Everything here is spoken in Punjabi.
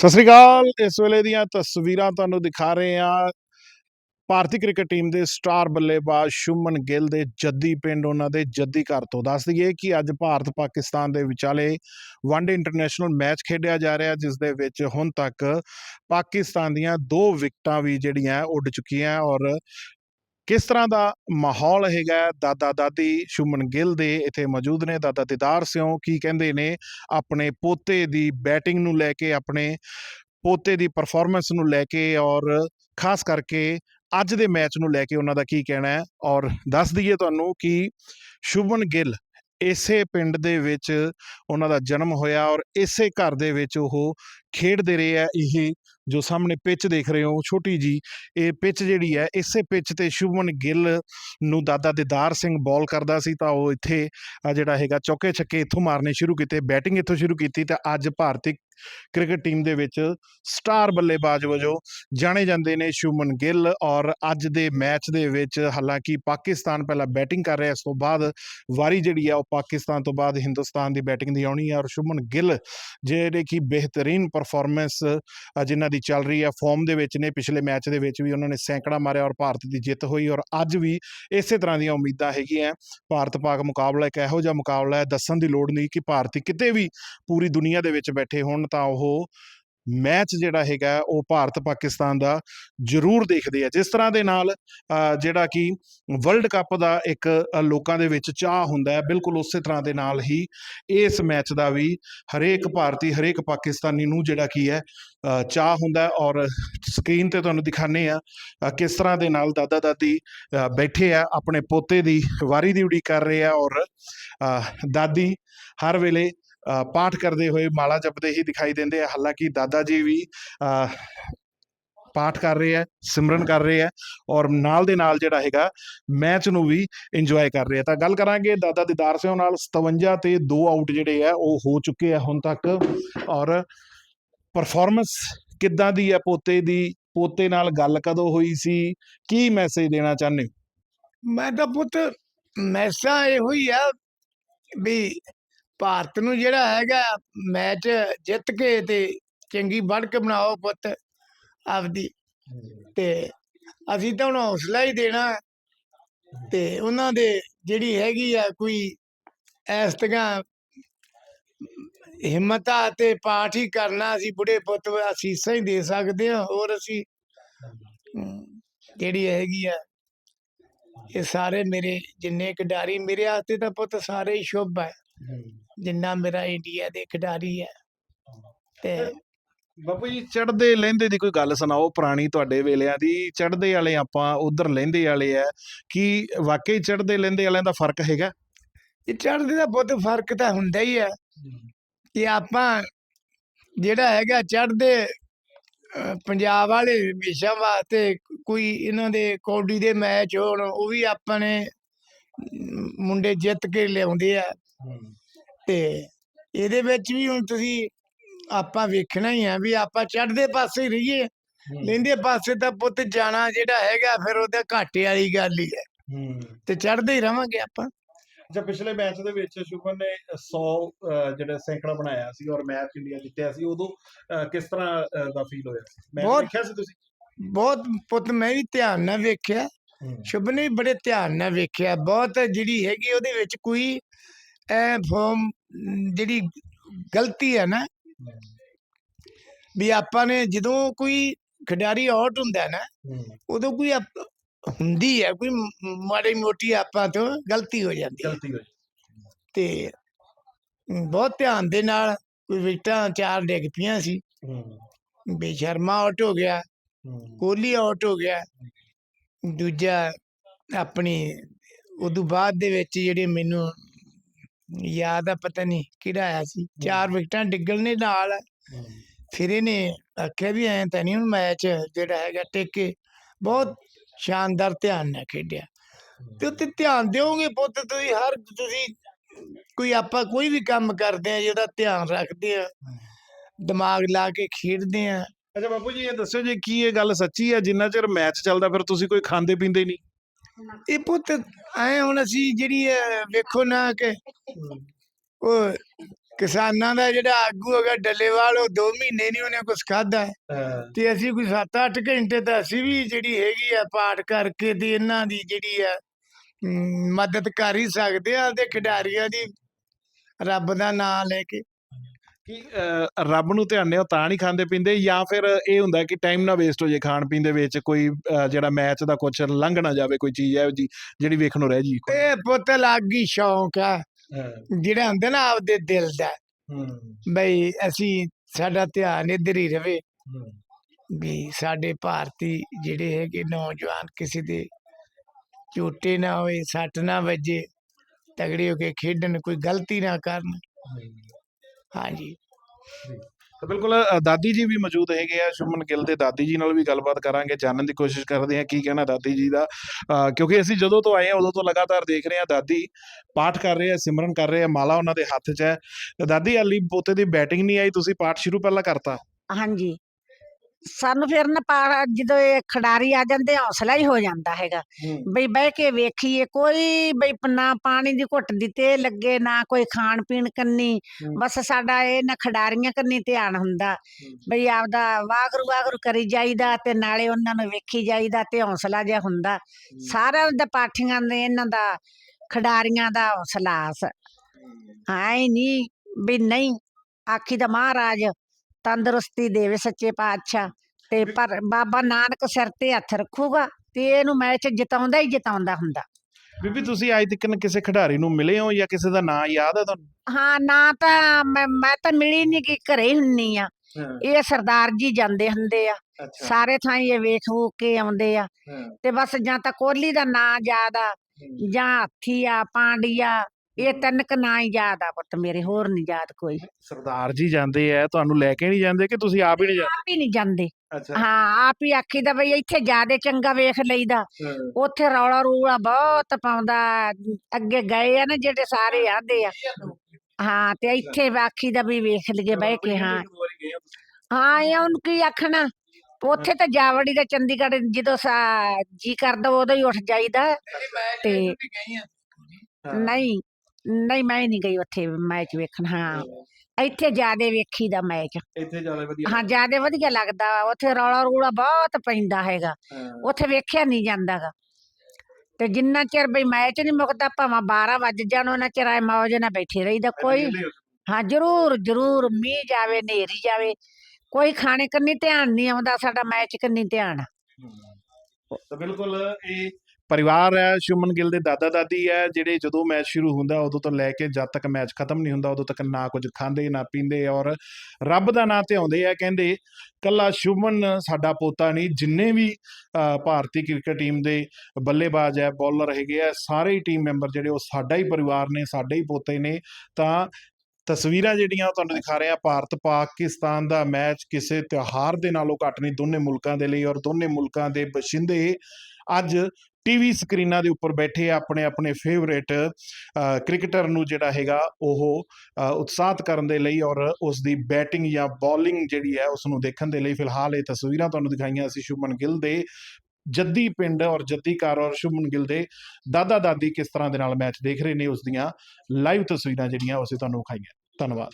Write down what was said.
ਸਤਿ ਸ੍ਰੀ ਅਕਾਲ। ਇਸ ਵੇਲੇ ਦੀਆਂ ਤਸਵੀਰਾਂ ਤੁਹਾਨੂੰ ਦਿਖਾ ਰਹੇ ਹਾਂ। ਭਾਰਤੀ ਕ੍ਰਿਕਟ ਟੀਮ ਦੇ ਸਟਾਰ ਬੱਲੇਬਾਜ਼ ਸ਼ੁਮਨ ਗਿੱਲ ਦੇ ਜੱਦੀ ਪਿੰਡ, ਉਹਨਾਂ ਦੇ ਜੱਦੀ ਘਰ ਤੋਂ। ਦੱਸ ਦਈਏ ਕਿ ਅੱਜ ਭਾਰਤ ਪਾਕਿਸਤਾਨ ਦੇ ਵਿਚਾਲੇ ਵਨਡੇ ਇੰਟਰਨੈਸ਼ਨਲ ਮੈਚ ਖੇਡਿਆ ਜਾ ਰਿਹਾ, ਜਿਸ ਦੇ ਵਿੱਚ ਹੁਣ ਤੱਕ ਪਾਕਿਸਤਾਨ ਦੀਆਂ ਦੋ ਵਿਕਟਾਂ ਵੀ ਜਿਹੜੀਆਂ ਉੱਡ ਚੁੱਕੀਆਂ ਔਰ ਕਿਸ ਤਰ੍ਹਾਂ ਦਾ ਮਾਹੌਲ ਹੈਗਾ? ਦਾਦਾ ਦਾਦੀ ਸ਼ੁਮਨ ਗਿੱਲ ਦੇ ਇੱਥੇ ਮੌਜੂਦ ਨੇ, ਦਾਦਾ ਦਿਦਾਰ ਸਿਓ, ਕੀ ਕਹਿੰਦੇ ਨੇ? ਆਪਣੇ ਪੋਤੇ ਦੀ ਬੈਟਿੰਗ ਨੂੰ ਲੈ ਕੇ, ਆਪਣੇ ਪੋਤੇ ਦੀ ਪਰਫਾਰਮੈਂਸ ਨੂੰ ਲੈ ਕੇ ਔਰ ਖਾਸ ਕਰਕੇ ਅੱਜ ਦੇ ਮੈਚ ਨੂੰ ਲੈ ਕੇ ਉਹਨਾਂ ਦਾ ਕੀ ਕਹਿਣਾ ਹੈ? ਔਰ ਦੱਸ ਦਈਏ ਤੁਹਾਨੂੰ ਕਿ ਸ਼ੁਭਨ ਗਿੱਲ ਇਸੇ ਪਿੰਡ ਦੇ ਵਿੱਚ ਉਹਨਾਂ ਦਾ ਜਨਮ ਹੋਇਆ ਔਰ ਇਸੇ ਘਰ ਦੇ ਵਿੱਚ ਉਹ ਖੇਡਦੇ ਰਹੇ ਆ। ਇਹ ਜੋ ਸਾਹਮਣੇ ਪਿੱਚ ਦੇਖ ਰਹੇ ਹੋ, ਛੋਟੀ ਜੀ ਇਹ ਪਿੱਚ ਜਿਹੜੀ ਹੈ, ਇਸੇ ਪਿੱਚ ਤੇ ਸ਼ੁਭਮਨ ਗਿੱਲ ਨੂੰ ਦਾਦਾ ਦਿਦਾਰ ਸਿੰਘ ਬਾਲ ਕਰਦਾ ਸੀ, ਤਾਂ ਉਹ ਇੱਥੇ ਜਿਹੜਾ ਹੈਗਾ ਚੌਕੇ ਛੱਕੇ ਇੱਥੋਂ ਮਾਰਨੇ ਸ਼ੁਰੂ ਕੀਤੇ, ਬੈਟਿੰਗ ਇੱਥੋਂ ਸ਼ੁਰੂ ਕੀਤੀ ਤੇ ਅੱਜ ਭਾਰਤੀ ਕ੍ਰਿਕਟ ਟੀਮ ਦੇ ਵਿੱਚ ਸਟਾਰ ਬੱਲੇਬਾਜ਼ ਵਜੋਂ ਜਾਣੇ ਜਾਂਦੇ ਨੇ ਸ਼ੁਮਨ ਗਿੱਲ ਔਰ ਅੱਜ ਦੇ ਮੈਚ ਦੇ ਵਿੱਚ ਹਾਲਾਂਕਿ ਪਾਕਿਸਤਾਨ ਪਹਿਲਾਂ ਬੈਟਿੰਗ ਕਰ ਰਿਹਾ, ਇਸ ਤੋਂ ਬਾਅਦ ਵਾਰੀ ਜਿਹੜੀ ਆ ਉਹ ਪਾਕਿਸਤਾਨ ਤੋਂ ਬਾਅਦ ਹਿੰਦੁਸਤਾਨ ਦੀ ਬੈਟਿੰਗ ਦੀ ਆਉਣੀ ਹੈ ਔਰ ਸ਼ੁਭਮਨ ਗਿੱਲ ਜਿਹੜੇ ਕਿ ਬਿਹਤਰੀਨ ਪਰਫਾਰਮੈਂਸ ਜਿਨ੍ਹਾਂ ਦੀ ਚੱਲ ਰਹੀ ਹੈ ਫਾਰਮ ਦੇ ਵਿੱਚ ਨੇ, ਪਿਛਲੇ ਮੈਚ ਦੇ ਵਿੱਚ ਵੀ ਉਹਨਾਂ ਨੇ ਸੈਂਕੜਾ ਮਾਰਿਆ ਔਰ ਭਾਰਤ ਦੀ ਜਿੱਤ ਹੋਈ ਔਰ ਅੱਜ ਵੀ ਇਸੇ ਤਰ੍ਹਾਂ ਦੀਆਂ ਉਮੀਦਾਂ ਹੈਗੀਆਂ ਭਾਰਤ ਪਾਕ ਮੁਕਾਬਲਾ ਇੱਕ ਇਹੋ ਜਿਹਾ ਮੁਕਾਬਲਾ ਹੈ ਦੱਸਣ ਦੀ ਲੋੜ ਨਹੀਂ ਕਿ ਭਾਰਤੀ ਕਿਤੇ ਵੀ ਪੂਰੀ ਦੁਨੀਆ ਦੇ ਵਿੱਚ ਬੈਠੇ ਹੋਣ। ਤਾਂ ਉਹ ਮੈਚ ਜਿਹੜਾ ਹੈਗਾ ਉਹ ਭਾਰਤ ਪਾਕਿਸਤਾਨ ਦਾ ਜ਼ਰੂਰ ਦੇਖਦੇ ਆ। ਜਿਸ ਤਰ੍ਹਾਂ ਦੇ ਨਾਲ ਜਿਹੜਾ ਕਿ ਵਰਲਡ ਕੱਪ ਦਾ ਇੱਕ ਲੋਕਾਂ ਦੇ ਵਿੱਚ ਚਾਹ ਹੁੰਦਾ ਹੈ ਬਿਲਕੁਲ ਉਸੇ ਤਰ੍ਹਾਂ ਦੇ ਨਾਲ ਹੀ ਇਸ ਮੈਚ ਦਾ ਵੀ ਹਰੇਕ ਭਾਰਤੀ ਹਰੇਕ ਪਾਕਿਸਤਾਨੀ ਨੂੰ ਜਿਹੜਾ ਕੀ ਹੈ ਅ, ਚਾਹ ਹੁੰਦਾ ਔਰ ਸਕਰੀਨ ਤੇ ਤੁਹਾਨੂੰ ਦਿਖਾਣੇ ਆ ਕਿਸ ਤਰ੍ਹਾਂ ਦੇ ਨਾਲ ਦਾਦਾ ਦਾਦੀ ਅ, ਬੈਠੇ ਆ ਆਪਣੇ ਪੋਤੇ ਦੀ ਵਾਰੀ ਦੀ ਉਡੀਕ ਕਰ ਰਹੇ ਆ ਔਰ ਅ, ਦਾਦੀ ਹਰ ਵੇਲੇ ਪਾਠ ਕਰਦੇ ਹੋਏ ਮਾਲਾ ਜਪਦੇ ਹੀ ਦਿਖਾਈ ਦਿੰਦੇ ਆ। ਹਾਲਾਂਕਿ ਦਾਦਾ ਜੀ ਵੀ ਪਾਠ ਕਰ ਰਹੇ ਆ, ਸਿਮਰਨ ਕਰ ਰਹੇ ਆ ਔਰ ਨਾਲ ਦੇ ਨਾਲ ਜਿਹੜਾ ਹੈਗਾ ਮੈਚ ਨੂੰ ਵੀ ਇੰਜੋਏ ਕਰ ਰਹੇ ਆ। ਤਾਂ ਗੱਲ ਕਰਾਂਗੇ ਦਾਦਾ ਦਿਦਾਰ ਸਿੰਘ ਨਾਲ 57 ਤੇ 2 ਆਊਟ ਜਿਹੜੇ ਆ ਉਹ ਹੋ ਚੁੱਕੇ ਆ ਹੁਣ ਤੱਕ ਔਰ ਪਰਫਾਰਮੈਂਸ ਕਿੱਦਾਂ ਦੀ ਹੈ ਪੋਤੇ ਦੀ? ਪੋਤੇ ਨਾਲ ਗੱਲ ਕਦੋਂ ਹੋਈ ਸੀ? ਕੀ ਮੈਸੇਜ ਦੇਣਾ ਚਾਹੁੰਦੇ ਹੋ? ਮੈਂ ਤਾਂ ਪੁੱਤ ਮੈਸਾਂ ਇਹੋ ਹੀ ਆ ਵੀ ਭਾਰਤ ਨੂੰ ਜਿਹੜਾ ਹੈਗਾ ਮੈਚ ਜਿੱਤ ਕੇ ਤੇ ਚੰਗੀ ਵੱਢ ਕੇ ਬਣਾਓ ਪੁੱਤ ਆਪਦੀ। ਤੇ ਅਸੀਂ ਤਾਂ ਹੁਣ ਹੌਸਲਾ ਹੀ ਦੇਣਾ ਤੇ ਉਹਨਾਂ ਦੇ ਜਿਹੜੀ ਹੈਗੀ ਆ ਕੋਈ ਇਸ ਤਰ੍ਹਾਂ ਹਿੰਮਤਾਂ ਤੇ ਪਾਠ ਹੀ ਕਰਨਾ ਅਸੀਂ ਬੁੜੇ ਪੁੱਤ ਅਸੀਸਾਂ ਹੀ ਦੇ ਸਕਦੇ ਹਾਂ ਹੋਰ ਅਸੀਂ ਜਿਹੜੀ ਹੈਗੀ ਆ ਇਹ ਸਾਰੇ ਮੇਰੇ ਜਿੰਨੇ ਖਿਡਾਰੀ ਮੇਰੇ ਹੱਥੇ ਤਾਂ ਪੁੱਤ ਸਾਰੇ ਹੀ ਸ਼ੁਭ ਹੈ ਜਿੰਨਾ ਮੇਰਾ ਇੰਡੀਆ ਦੇ ਖਿਡਾਰੀ ਹੈ। ਤੇ ਬਾਪੂ ਜੀ ਚੜਦੇ ਲਹਿੰਦੇ ਦੀ ਕੋਈ ਗੱਲ ਸੁਣਾਓ ਪੁਰਾਣੀ ਤੁਹਾਡੇ ਵੇਲਿਆਂ ਦੀ? ਚੜਦੇ ਵਾਲੇ ਆਪਾਂ ਉਧਰ ਲਹਿੰਦੇ ਵਾਲੇ ਆ। ਕੀ ਵਾਕਈ ਚੜਦੇ ਲਹਿੰਦੇ ਵਾਲਿਆਂ ਦਾ ਫ਼ਰਕ ਹੈਗਾ? ਇਹ ਚੜ੍ਹਦੇ ਦਾ ਬਹੁਤ ਫ਼ਰਕ ਤਾਂ ਹੁੰਦਾ ਹੀ ਹੈ। ਕਿ ਆਪਾਂ ਜਿਹੜਾ ਹੈਗਾ ਚੜ੍ਹਦੇ ਅਹ, ਪੰਜਾਬ ਵਾਲੇ ਹਮੇਸ਼ਾ ਵਾਸਤੇ ਕੋਈ ਇਹਨਾਂ ਦੇ ਕੌਡੀ ਦੇ ਮੈਚ ਹੋਣ ਉਹ ਵੀ ਆਪਾਂ ਨੇ ਮੁੰਡੇ ਜਿੱਤ ਕੇ ਲਿਆਉਂਦੇ ਆ। ਤੇ ਇਹਦੇ ਵਿੱਚ ਵੀ ਹੁਣ ਤੁਸੀਂ ਆਪਾਂ ਵੇਖਣਾ ਹੀ ਆ ਵੀ ਆਪਾਂ ਚੜ੍ਹਦੇ ਪਾਸੇ ਹੀ ਰਹੀਏ। ਲੈਂਦੇ ਪਾਸੇ ਤਾਂ ਪੁੱਤ ਜਾਣਾ ਜਿਹੜਾ ਹੈਗਾ ਫਿਰ ਉਹਦਾ ਘਾਟੇ ਵਾਲੀ ਗੱਲ ਹੀ ਹੈ। ਤੇ ਚੜ੍ਹਦੇ ਹੀ ਰਵਾਂਗੇ ਆਪਾਂ। ਅੱਛਾ ਪਿਛਲੇ ਮੈਚ ਦੇ ਵਿੱਚ ਸ਼ੁਭਨ ਨੇ 100 ਜਿਹੜਾ ਸੈਂਕੜਾ ਬਣਾਇਆ ਸੀ ਔਰ ਮੈਚ ਇੰਡੀਆ ਜਿੱਤਿਆ ਸੀ ਉਦੋਂ ਕਿਸ ਤਰ੍ਹਾਂ ਦਾ ਫੀਲ ਹੋਇਆ ਮੈਂ ਬਹੁਤ- ਦੇਖਿਆ ਸੀ ਤੁਸੀਂ? ਬਹੁਤ ਪੁੱਤ ਮੈਂ ਵੀ ਧਿਆਨ ਨਾਲ ਵੇਖਿਆ। ਸ਼ੁਭ ਨੇ ਵੀ ਬੜੇ ਧਿਆਨ ਨਾਲ ਵੇਖਿਆ। ਬਹੁਤ ਜਿਹੜੀ ਹੈਗੀ ਉਹਦੇ ਵਿੱਚ ਕੋਈ ਐ ਫਾਰਮ ਜਿਹੜੀ ਗਲਤੀ ਹੈ ਨਾ ਵੀ ਆਪਾਂ ਨੇ ਜਦੋਂ ਕੋਈ ਖਿਡਾਰੀ ਆਊਟ ਹੁੰਦਾ ਨਾ ਉਦੋਂ ਕੋਈ ਹੁੰਦੀ ਹੈ ਕੋਈ ਮਾੜੀ ਮੋਟੀ ਆਪਾਂ ਤੋਂ ਗਲਤੀ ਹੋ ਜਾਂਦੀ ਹੈ। ਗਲਤੀ ਤੇ ਬਹੁਤ ਧਿਆਨ ਦੇ ਨਾਲ ਕੋਈ ਵਿਕਟਾਂ ਚਾਰ ਡਿੱਗ ਪਈਆਂ ਸੀ। ਬੇਸ਼ਰਮਾ ਆਊਟ ਹੋ ਗਿਆ ਕੋਹਲੀ ਆਊਟ ਹੋ ਗਿਆ। ਦੂਜਾ ਆਪਣੀ ਉਦੋਂ ਬਾਅਦ ਦੇ ਵਿੱਚ ਜਿਹੜੇ ਮੈਨੂੰ ਯਾਦ ਆ ਪਤਾ ਨਹੀਂ ਕਿਹੜਾ ਆਇਆ ਸੀ। ਚਾਰ ਵਿਕਟਾਂ ਡਿੱਗਣ ਦੇ ਨਾਲ। ਫਿਰ ਇਹਨੇ ਆਖਿਆ ਵੀ ਐਂ ਤਾਂ ਨਹੀਂ ਹੁਣ ਮੈਚ ਜਿਹੜਾ ਹੈਗਾ ਟੇਕੇ। ਬਹੁਤ ਸ਼ਾਨਦਾਰ ਧਿਆਨ ਨਾਲ ਖੇਡਿਆ। ਤੇ ਉੱਤੇ ਧਿਆਨ ਦਿਓਗੇ ਪੁੱਤ ਤੁਸੀਂ ਹਰ ਤੁਸੀਂ ਕੋਈ ਆਪਾਂ ਕੋਈ ਵੀ ਕੰਮ ਕਰਦੇ ਆ ਜਿਹਦਾ ਧਿਆਨ ਰੱਖਦੇ ਆ ਦਿਮਾਗ ਲਾ ਕੇ ਖੇਡਦੇ ਆ ਅੱਛਾ ਬਾਪੂ ਜੀ ਇਹ ਦੱਸਿਓ ਜੀ ਕੀ ਇਹ ਗੱਲ ਸੱਚੀ ਹੈ ਜਿੰਨਾ ਚਿਰ ਮੈਚ ਚੱਲਦਾ ਫਿਰ ਤੁਸੀਂ ਕੋਈ ਖਾਂਦੇ ਪੀਂਦੇ ਨਹੀਂ ਇਹ ਪੁੱਤ ਐ ਹੁਣ ਅਸੀਂ ਜਿਹੜੀ ਅਹ, ਵੇਖੋ ਨਾ ਕਿ ਉਹ ਕਿਸਾਨਾਂ ਦਾ ਜਿਹੜਾ ਆਗੂ ਹੈਗਾ ਡੱਲੇਵਾਲ ਉਹ 2 ਮਹੀਨੇ ਨਹੀਂ ਉਹਨੇ ਕੁਝ ਖਾਦਾ ਤੇ ਅਸੀਂ ਕੋਈ 7-8 ਘੰਟੇ ਤਾਂ ਅਸੀਂ ਵੀ ਜਿਹੜੀ ਹੈਗੀ ਆ ਪਾਠ ਕਰਕੇ ਤੇ ਇਹਨਾਂ ਦੀ ਜਿਹੜੀ ਆ ਮਦਦ ਕਰ ਹੀ ਸਕਦੇ ਆ ਤੇ ਖਿਡਾਰੀਆਂ ਦੀ ਰੱਬ ਦਾ ਨਾਮ ਲੈ ਕੇ। ਕਿ ਰੱਬ ਨੂੰ ਧਿਆਨੇ ਉਹ ਤਾਂ ਨਹੀਂ ਖਾਂਦੇ ਪੀਂਦੇ ਜਾਂ ਫਿਰ ਇਹ ਹੁੰਦਾ ਕਿ ਟਾਈਮ ਨਾ ਵੇਸਟ ਹੋ ਜੇ ਖਾਣ ਪੀਣ ਦੇ ਵਿੱਚ ਕੋਈ ਜਿਹੜਾ ਮੈਚ ਦਾ ਕੁਝ ਲੰਘ ਨਾ ਜਾਵੇ ਕੋਈ ਚੀਜ਼ ਹੈ ਜੀ ਜਿਹੜੀ ਵੇਖਣ ਨੂੰ ਰਹਿ ਜੀ ਇਹ ਪੁੱਤ ਲੱਗ ਹੀ ਸ਼ੌਂਕ ਆ। ਜਿਹੜਾ ਹੁੰਦਾ ਨਾ ਆਪਦੇ ਦਿਲ ਦਾ। ਬਈ ਅਸੀਂ ਸਾਡਾ ਧਿਆਨ ਇੱਧਰ ਹੀ ਰਵੇ। ਵੀ ਸਾਡੇ ਭਾਰਤੀ ਜਿਹੜੇ ਹੈਗੇ ਨੌਜਵਾਨ ਕਿਸੇ ਦੇ ਚੋਟੇ ਨਾ ਹੋਏ ਸੱਟ ਨਾ ਵੱਜੇ ਤਗੜੇ ਹੋ ਕੇ ਖੇਡਣ ਕੋਈ ਗਲਤੀ ਨਾ ਕਰਨ। ਹਾਂਜੀ। ਤਾਂ ਬਿਲਕੁਲ ਅ, ਦਾਦੀ ਜੀ ਵੀ ਮੌਜੂਦ ਹੈਗੇ ਆ ਸ਼ੁਮਨ ਗਿੱਲ ਦੇ ਦਾਦੀ ਜੀ ਨਾਲ ਵੀ ਗੱਲਬਾਤ ਕਰਾਂਗੇ ਜਾਣਨ ਦੀ ਕੋਸ਼ਿਸ਼ ਕਰਦੇ ਹਾਂ ਕੀ ਕਹਿਣਾ ਦਾਦੀ ਜੀ ਦਾ। ਅ, ਕਿਉਂਕਿ ਅਸੀਂ ਜਦੋਂ ਤੋਂ ਆਏ ਹਾਂ ਉਦੋਂ ਤੋਂ ਲਗਾਤਾਰ ਦੇਖ ਰਹੇ ਹਾਂ ਦਾਦੀ ਪਾਠ ਕਰ ਰਹੇ ਆ ਸਿਮਰਨ ਕਰ ਰਹੇ ਆ ਮਾਲਾ ਉਹਨਾਂ ਦੇ ਹੱਥ 'ਚ ਹੈ। ਤੇ ਦਾਦੀ ਹਾਲੀ ਪੋਤੇ ਦੀ ਬੈਟਿੰਗ ਨਹੀਂ ਆਈ ਤੁਸੀਂ ਪਾਠ ਸ਼ੁਰੂ ਪਹਿਲਾਂ ਕਰਤਾ। ਹਾਂਜੀ। ਸਾਨੂੰ ਫਿਰ ਨਾ ਪਾ ਜਦੋਂ ਇਹ ਖਿਡਾਰੀ ਆ ਜਾਂਦੇ ਹੌਸਲਾ ਹੀ ਹੋ ਜਾਂਦਾ ਹੈਗਾ। ਬਈ ਬਹਿ ਕੇ ਵੇਖੀਏ ਕੋਈ ਬਈ ਪ- ਨਾ ਪਾਣੀ ਦੀ ਘੁੱਟ ਦਿੱਤੇ ਲੱਗੇ ਨਾ ਕੋਈ ਖਾਣ ਪੀਣ ਕੰਨੀ। ਹੂੰ। ਬਸ ਸਾਡਾ ਇਹ ਨਾ ਖਿਡਾਰੀਆਂ ਕੰਨੀ ਧਿਆਨ ਹੁੰਦਾ। ਬਈ ਆਪਦਾ ਵਾਗਰੂ ਵਾਗਰੂ ਕਰੀ ਜਾਈਦਾ ਤੇ ਨਾਲੇ ਉਹਨਾਂ ਨੂੰ ਵੇਖੀ ਜਾਈਦਾ ਤੇ ਹੌਸਲਾ ਜਿਹਾ ਹੁੰਦਾ। ਸਾਰਿਆਂ ਦਾ ਪਾਠੀਆਂ ਦੇ ਇਹਨਾਂ ਦਾ ਖਿਡਾਰੀਆਂ ਦਾ ਹੌਸਲਾ ਸ- ਆਏ ਨਹੀਂ ਵੀ ਨਹੀਂ ਆਖੀ ਦਾ ਮਹਾਰਾਜ ਤੰਦਰੁਸਤੀ ਦੇਵੇ ਸੱਚੇ ਪਾਤਸ਼ਾਹ ਤੇ ਪਰ ਬਾਬਾ ਨਾਨਕ ਸਿਰ ਤੇ ਹੱਥ ਰੱਖੂਗਾ ਤੇ ਇਹਨੂੰ ਮੈਚ ਜਿਤਾਉਂਦਾ ਹੀ ਜਿਤਾਉਂਦਾ ਹੁੰਦਾ। ਬੀਬੀ ਤੁਸੀਂ ਅੱਜ ਤੱਕ ਕਿਸੇ ਖਿਡਾਰੀ ਨੂੰ ਮਿਲੇ ਹੋ ਜਾਂ ਕਿਸੇ ਦਾ ਨਾਂ ਯਾਦ ਹੈ ਤੁਹਾਨੂੰ? ਹਾਂ ਨਾ ਤਾਂ ਮੈਂ ਮੈਂ ਤਾਂ ਮਿਲੀ ਨਹੀਂ ਕਿ ਘਰੇ ਹੀ ਹੁੰਨੀ ਆ। ਇਹ ਸਰਦਾਰ ਜੀ ਜਾਂਦੇ ਹੁੰਦੇ ਆ। ਸਾਰੇ ਥਾਂ ਇਹ ਵੇਖ ਵੂਖ ਕੇ ਆਉਂਦੇ ਆ। ਤੇ ਬਸ ਜਾਂ ਤਾਂ ਕੋਹਲੀ ਦਾ ਨਾਂ ਯਾਦ ਆ ਜਾਂ ਹਾਥੀ ਆ ਪਾਂਡੀਆ ਇਹ ਤਿੰਨ ਕ ਨਾਂ ਹੀ ਯਾਦ ਆ ਪੁੱਤ ਮੇਰੇ ਹੋਰ ਨਹੀਂ ਯਾਦ ਕੋਈ। ਸਰਦਾਰ ਜੀ ਜਾਂਦੇ ਆ ਤੁਹਾਨੂੰ ਲੈ ਕੇ ਨਹੀਂ ਜਾਂਦੇ ਕਿ ਤੁਸੀਂ ਆਪ ਹੀ ਨਹੀਂ ਜਾਂਦੇ? ਆਪ ਹੀ ਨਹੀਂ ਜਾਂਦੇ। ਅੱਛਾ। ਹਾਂ ਆਪ ਹੀ ਆਖੀ ਦਾ ਬਈ ਇੱਥੇ ਜਿਆਦੇ ਚੰਗਾ ਵੇਖ ਲਈਦਾ। ਉੱਥੇ ਰੌਲਾ ਰੂਲਾ ਬਹੁਤ ਪਾਉਂਦਾ ਅੱਗੇ ਗਏ ਆ ਨਾ ਜਿਹੜੇ ਸਾਰੇ ਆਂਦੇ ਆ। ਹਾਂ ਤੇ ਇੱਥੇ ਆਖੀ ਦਾ ਵੀ ਵੇਖ ਲਈਏ ਬਹਿ ਕੇ ਹਾਂ। ਹਾਂ ਇਹ ਉਹਨੂੰ ਕੀ ਆਖਣਾ? ਉੱਥੇ ਤਾਂ ਜਾਵੜੀ ਦਾ ਚੰਡੀਗੜ੍ਹ ਜਦੋਂ ਸਾ ਜੀ ਕਰਦਾ ਉਦੋਂ ਹੀ ਉੱਠ ਜਾਈਦਾ। ਤੇ ਨਹੀਂ ਨਹੀਂ ਮੈਂ ਨਹੀਂ ਗਈ ਉੱਥੇ ਮੈਚ ਵੇਖਣ ਹਾਂ। ਇੱਥੇ ਜਿਆਦੇ ਵੇਖੀਦਾ ਮੈਚ। ਇੱਥੇ ਜ਼ਿਆਦਾ ਵਧੀਆ ਹਾਂ ਜਿਆਦੇ ਵਧੀਆ ਲੱਗਦਾ ਵਾ। ਉੱਥੇ ਰੌਲਾ ਰੂਲਾ ਬਹੁਤ ਪੈਂਦਾ ਹੈਗਾ। ਉੱਥੇ ਵੇਖਿਆ ਨਹੀਂ ਜਾਂਦਾਗਾ ਤੇ ਜਿੰਨਾ ਚਿਰ ਬਈ ਮੈਚ ਨਹੀਂ ਮੁੱਕਦਾ ਭਾਵੇਂ 12 ਵੱਜ ਜਾਣ ਉਹਨਾਂ ਚਿਰ ਆਏ ਮੌਜ ਨਾਲ ਬੈਠੇ ਰਹੀਦਾ। ਕੋਈ ਹਾਂ ਜ਼ਰੂਰ ਜ਼ਰੂਰ ਮੀਂਹ ਜਾਵੇ ਨੇਰੀ ਜਾਵੇ। ਕੋਈ ਖਾਣੇ ਕੰਨੀ ਧਿਆਨ ਨਹੀਂ ਆਉਂਦਾ ਸਾਡਾ ਮੈਚ ਕੰਨੀ ਧਿਆਨ। ਆ। ਤਾਂ ਬਿਲਕੁਲ ਇਹ ਪਰਿਵਾਰ ਹੈ ਸ਼ੁਮਨ ਗਿੱਲ ਦੇ ਦਾਦਾ ਦਾਦੀ ਹੈ, ਜਿਹੜੇ ਜਦੋਂ ਮੈਚ ਸ਼ੁਰੂ ਹੁੰਦਾ ਉਦੋਂ ਤੋਂ ਲੈ ਕੇ ਜਦ ਤੱਕ ਮੈਚ ਖਤਮ ਨਹੀਂ ਹੁੰਦਾ, ਉਦੋਂ ਤੱਕ ਨਾ ਕੁਝ ਖਾਂਦੇ, ਨਾ ਪੀਂਦੇ ਔਰ ਰੱਬ ਦਾ ਨਾਂ ਧਿਆਉਂਦੇ ਆ ਕਹਿੰਦੇ ਕੱਲਾ ਸ਼ੁਮਨ ਸਾਡਾ ਪੋਤਾ ਨਹੀਂ, ਜਿੰਨੇ ਵੀ ਭਾਰਤੀ ਕ੍ਰਿਕਟ ਟੀਮ ਦੇ ਬੱਲੇਬਾਜ਼ ਹੈ, ਬੌਲਰ ਹੈਗੇ ਆ ਸਾਰੇ ਹੀ ਟੀਮ ਮੈਂਬਰ ਜਿਹੜੇ ਉਹ ਸਾਡਾ ਹੀ ਪਰਿਵਾਰ ਨੇ, ਸਾਡੇ ਹੀ ਪੋਤੇ ਨੇ, ਤਾਂ ਤਸਵੀਰਾਂ ਜਿਹੜੀਆਂ ਤੁਹਾਨੂੰ ਦਿਖਾ ਰਹੇ ਆ ਭਾਰਤ ਪਾਕਿਸਤਾਨ ਦਾ ਮੈਚ ਕਿਸੇ ਤਿਉਹਾਰ ਦੇ ਨਾਲੋਂ ਘੱਟ ਨਹੀਂ, ਦੋਨੇ ਮੁਲਕਾਂ ਦੇ ਲਈ ਔਰ ਦੋਨੇ ਮੁਲਕਾਂ ਦੇ ਬਸ਼ਿੰਦੇ ਅੱਜ ਟੀਵੀ ਸਕਰੀਨਾਂ ਦੇ ਉੱਪਰ ਬੈਠੇ ਆਪਣੇ ਆਪਣੇ ਫੇਵਰੇਟ ਕ੍ਰਿਕਟਰ ਨੂੰ ਜਿਹੜਾ ਹੈਗਾ ਉਹ ਉਤਸ਼ਾਹਤ ਕਰਨ ਦੇ ਲਈ ਔਰ ਉਸ ਦੀ ਬੈਟਿੰਗ ਜਾਂ ਬੋਲਿੰਗ ਜਿਹੜੀ ਹੈ ਉਸ ਨੂੰ ਦੇਖਣ ਦੇ ਲਈ ਫਿਲਹਾਲ ਇਹ ਤਸਵੀਰਾਂ ਤੁਹਾਨੂੰ ਦਿਖਾਈਆਂ ਅਸੀਂ ਸ਼ੁਭਮਨ ਗਿੱਲ ਦੇ ਜੱਦੀ ਪਿੰਡ ਔਰ ਜੱਦੀ ਘਰ ਔਰ ਸ਼ੁਭਮਨ ਗਿੱਲ ਦੇ ਦਾਦਾ ਦਾਦੀ ਕਿਸ ਤਰ੍ਹਾਂ ਦੇ ਨਾਲ ਮੈਚ ਦੇਖ ਰਹੇ ਨੇ ਉਸ ਦੀਆਂ ਲਾਈਵ ਤਸਵੀਰਾਂ ਜਿਹੜੀਆਂ ਉਹ ਅਸੀਂ ਤੁਹਾਨੂੰ ਵਿਖਾਈਆਂ। ਧੰਨਵਾਦ।